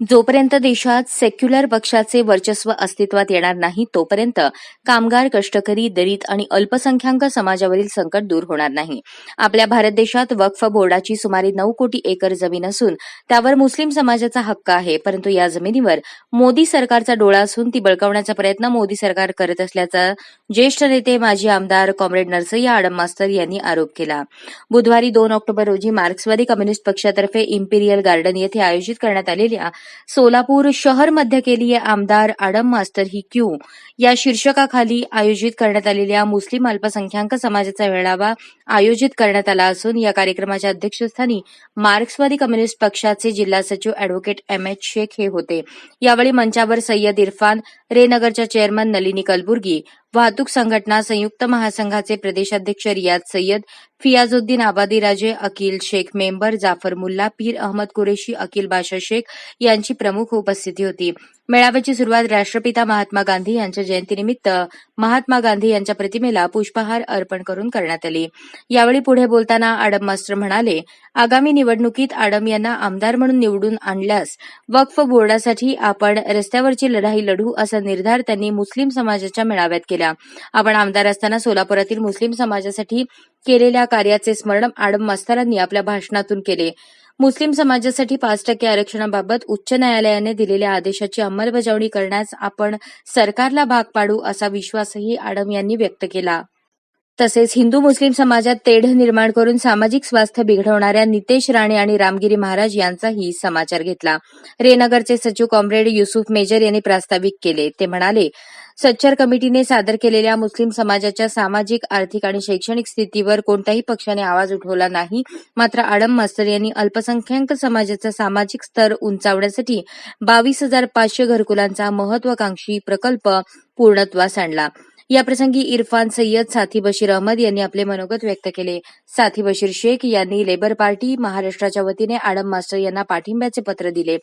जोपर्यंत देशात सेक्युलर पक्षाचे वर्चस्व अस्तित्वात येणार नाही तोपर्यंत कामगार कष्टकरी दलित आणि अल्पसंख्याक समाजावरील संकट दूर होणार नाही. आपल्या भारत देशात वक्फ बोर्डाची सुमारे नऊ कोटी एकर जमीन असून त्यावर मुस्लिम समाजाचा हक्क आहे परंतु या जमिनीवर मोदी सरकारचा डोळा असून ती बळकावण्याचा प्रयत्न मोदी सरकार करत असल्याचा ज्येष्ठ नेते माजी आमदार कॉम्रेड नरसय्या आडम मास्तर यांनी आरोप केला. बुधवारी दोन ऑक्टोबर रोजी मार्क्सवादी कम्युनिस्ट पक्षातर्फे इम्पिरियल गार्डन येथे आयोजित करण्यात आलेल्या सोलापूर शहर मध्य केलीय आमदार आडम मास्तर ही क्यू. या शीर्षकाखाली आयोजित करण्यात आलेल्या मुस्लिम अल्पसंख्याक समाजाचा मेळावा आयोजित करण्यात आला असून या कार्यक्रमाच्या अध्यक्षस्थानी मार्क्सवादी कम्युनिस्ट पक्षाचे जिल्हा सचिव अॅडव्होकेट एम एच शेख हे होते. यावेळी मंचावर सय्यद इरफान रेनगरच्या चेअरमन नलिनी कलबुर्गी वाहतूक संघटना संयुक्त महासंघाचे प्रदेशाध्यक्ष रियाज सय्यद फियाजुद्दीन आबादी राजे अकील शेख मेंबर जाफर मुल्ला पीर अहमद कुरेशी अकील बाशा शेख यांची प्रमुख उपस्थिती होती. मेळाव्याची सुरुवात राष्ट्रपिता महात्मा गांधी यांच्या जयंतीनिमित्त महात्मा गांधी यांच्या प्रतिमेला पुष्पहार अर्पण करून करण्यात आली. यावेळी पुढे बोलताना आडम मास्टर म्हणाले आगामी निवडणुकीत आडम यांना आमदार म्हणून निवडून आणल्यास वक्फ बोर्डासाठी आपण रस्त्यावरची लढाई लढू असा निर्धार त्यांनी मुस्लिम समाजाच्या मेळाव्यात केला केला आपण आमदार असताना सोलापुरातील मुस्लिम समाजासाठी केलेल्या कार्याचे स्मरण आडम मस्तारांनी आपल्या भाषणातून केले. मुस्लिम समाजासाठी पाच टक्के आरक्षणाबाबत उच्च न्यायालयाने दिलेल्या आदेशाची अंमलबजावणी करण्यास आपण सरकारला भाग पाडू असा विश्वासही आडम यांनी व्यक्त केला. तसेच हिंदू मुस्लिम समाजात तेढ निर्माण करून सामाजिक स्वास्थ्य बिघडवणाऱ्या नितेश राणे आणि रामगिरी महाराज यांचाही समाचार घेतला. रेनगरचे सचिव कॉम्रेड युसुफ मेजर यांनी प्रास्ताविक केले. ते म्हणाले सच्चर कमिटीने सादर केलेल्या मुस्लिम समाजाच्या सामाजिक आर्थिक आणि शैक्षणिक स्थितीवर कोणत्याही पक्षाने आवाज उठवला नाही. मात्र आडम मास्तर यांनी अल्पसंख्याक समाजाचा सामाजिक स्तर उंचावण्यासाठी बावीस हजार पाचशे घरकुलांचा महत्वाकांक्षी प्रकल्प पूर्णत्वास आणला. याप्रसंगी इरफान सय्यद साथी बशीर अहमद यांनी आपले मनोगत व्यक्त केले. साथी बशीर शेख यांनी लेबर पार्टी महाराष्ट्राच्या वतीने आडम मास्टर यांना पाठिंब्याचे पत्र दिले.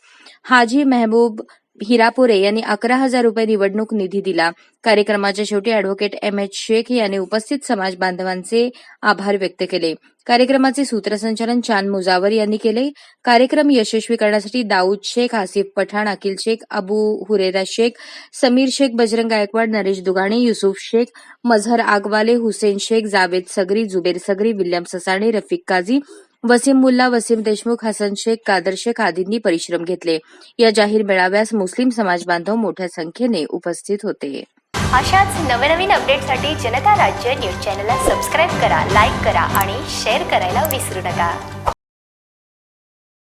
हाजी मेहबूब हिरापुरे यांनी अकरा हजार रुपये निवडणूक निधी दिला. कार्यक्रमाच्या शेवटी अॅडव्होकेट एम एच शेख यांनी उपस्थित समाज बांधवांचे आभार व्यक्त केले. कार्यक्रमाचे सूत्रसंचालन चांद मुजावर यांनी केले. कार्यक्रम यशस्वी करण्यासाठी दाऊद शेख आसिफ पठाण अकिल शेख अबू हुरेरा शेख समीर शेख बजरंग गायकवाड नरेश दुगाणे युसुफ शेख मझहर आगवाले हुसेन शेख जावेद सगरी जुबेर सगरी विल्यम ससाणे रफिक काझी वसीम मुल्ला वसीम देशमुख हसन शेख कादर शेख आदींनी परिश्रम घेतले. या जाहीर मेळाव्यास मुस्लिम समाज बांधव मोठ्या संख्येने उपस्थित होते. अशाच नवनवीन अपडेटसाठी जनता राज्य न्यूज चॅनलला सबस्क्राईब करा लाईक करा आणि शेअर करायला विसरू नका.